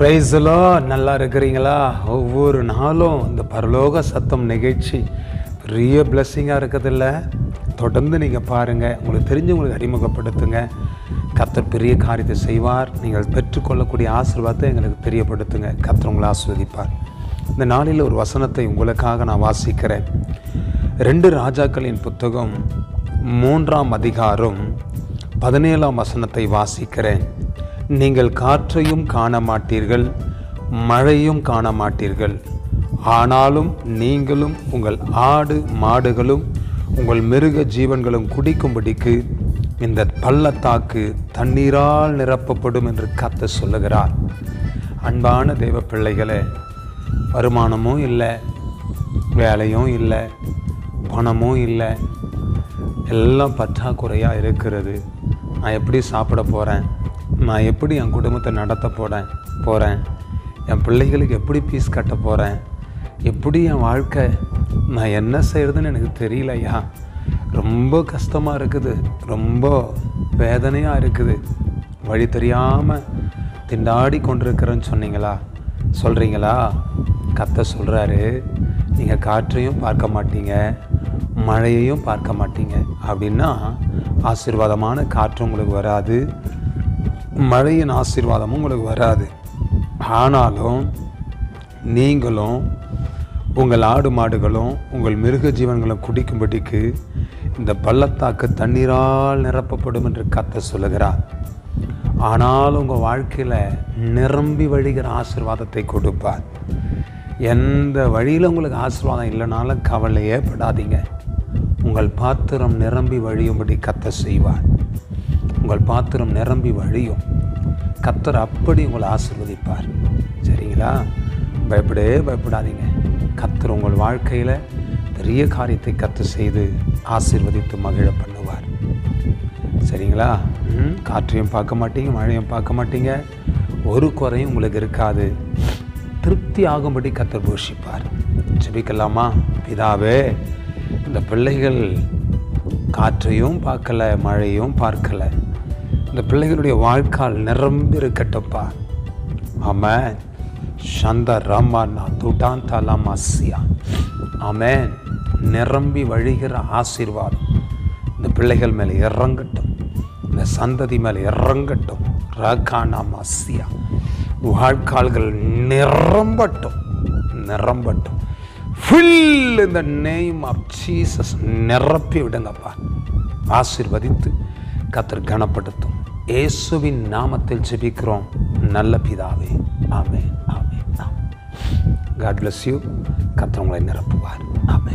பிரைஸ்லோ நல்லா இருக்கிறீங்களா ஒவ்வொரு நாளும் இந்த பரலோக சத்தம் நிகழ்ச்சி பெரிய பிளஸ்ஸிங்காக இருக்கிறதில்ல தொடர்ந்து நீங்கள் பாருங்கள் உங்களுக்கு தெரிஞ்சவங்களுக்கு அறிமுகப்படுத்துங்க. கத்தர் பெரிய காரியத்தை செய்வார். நீங்கள் பெற்றுக்கொள்ளக்கூடிய ஆசீர்வாதத்தை எங்களுக்கு தெரியப்படுத்துங்க. கத்தர் உங்களை ஆஸ்வதிப்பார் இந்த நாளில் ஒரு வசனத்தை உங்களுக்காக நான் வாசிக்கிறேன். ரெண்டு ராஜாக்களின் புத்தகம் மூன்றாம் அதிகாரம் பதினேழாம் வசனத்தை வாசிக்கிறேன். நீங்கள் காற்றையும் காண மாட்டீர்கள் மழையும் காண மாட்டீர்கள் ஆனாலும் நீங்களும் உங்கள் ஆடு மாடுகளும் உங்கள் மிருக ஜீவன்களும் குடிக்கும்படிக்கு இந்த பள்ளத்தாக்கு தண்ணீரால் நிரப்பப்படும் என்று கத்த சொல்லுகிறார். அன்பான தெய்வ பிள்ளைகளே வருமானமும் இல்லை வேலையும் இல்லை பணமும் இல்லை. எல்லாம் பற்றாக்குறையாக இருக்கிறது. நான் எப்படி சாப்பிட போகிறேன் நான் எப்படி என் குடும்பத்தை நடத்த போகிறேன் போகிறேன் என் பிள்ளைகளுக்கு எப்படி ஃபீஸ் கட்ட போகிறேன் எப்படி என் வாழ்க்கை? நான் என்ன செய்கிறதுன்னு எனக்கு தெரியலையா ரொம்ப கஷ்டமாக இருக்குது. ரொம்ப வேதனையாக இருக்குது. வழி தெரியாமல் திண்டாடி கொண்டிருக்கிறேன்னு சொன்னீங்களா? சொல்கிறீங்களா கத்த சொல்கிறாரு நீங்கள் காற்றையும் பார்க்க மாட்டீங்க. மழையையும் பார்க்க மாட்டீங்க. அப்படின்னா ஆசீர்வாதமான காற்று உங்களுக்கு வராது. மழையின் ஆசீர்வாதமும் உங்களுக்கு வராது. ஆனாலும் நீங்களும் உங்கள் ஆடு மாடுகளும் உங்கள் மிருக ஜீவன்களும் குடிக்கும்படிக்கு இந்த பள்ளத்தாக்கு தண்ணீரால் நிரப்பப்படும் என்று கத்த சொல்லுகிறார். ஆனால் உங்கள் வாழ்க்கையில் நிரம்பி வழிகிற ஆசீர்வாதத்தை கொடுப்பார். எந்த வழியில் உங்களுக்கு ஆசீர்வாதம் இல்லைனாலும் கவலையே படாதீங்க. உங்கள் பாத்திரம் நிரம்பி வழியும்படி கத்த செய்வார். உங்கள் பாத்திரம் நிரம்பி வழியும். கத்தர் அப்படி உங்களை ஆசிர்வதிப்பார். சரிங்களா? பயப்படவே பயப்படாதீங்க. கத்தர் உங்கள் வாழ்க்கையில் பெரிய காரியத்தை கத்து செய்து ஆசிர்வதித்து மகிழ பண்ணுவார். சரிங்களா? ம், காற்றையும் பார்க்க மாட்டீங்க மழையும் பார்க்க மாட்டீங்க. ஒரு குறையும் உங்களுக்கு இருக்காது. திருப்தி ஆகும்படி கத்தர் போஷிப்பார். ஜெபிக்கலாமா? பிதாவே இந்த பிள்ளைகள் காற்றையும் பார்க்கல மழையும் பார்க்கலை. இந்த பிள்ளைகளுடைய வாழ்க்கால் நிரம்பி இருக்கட்டப்பா ஆமென் சந்த ராமானா துடாந்தா லாமாசியா அமேன் நிரம்பி வழிகிற ஆசீர்வாதம். இந்த பிள்ளைகள் மேலே இறங்கட்டும். இந்த சந்ததி மேலே இறங்கட்டும். ரகானா மசியா. வாழ்க்கால்கள் நிரம்பட்டும். நிரம்பட்டும். ஃபில் இந்த நேம் ஆஃப் ஜீசஸ் நிரப்பி விடுங்கப்பா ஆசீர்வதித்து கத்தர் கனப்படுத்தும். இயேசுவின் நாமத்தில் ஜெபிக்கிறோம். நல்ல பிதாவே. ஆமே ஆமே ஆமே காட் பிளஸ் யூ கத்தவங்களை நிரப்புவார். ஆமே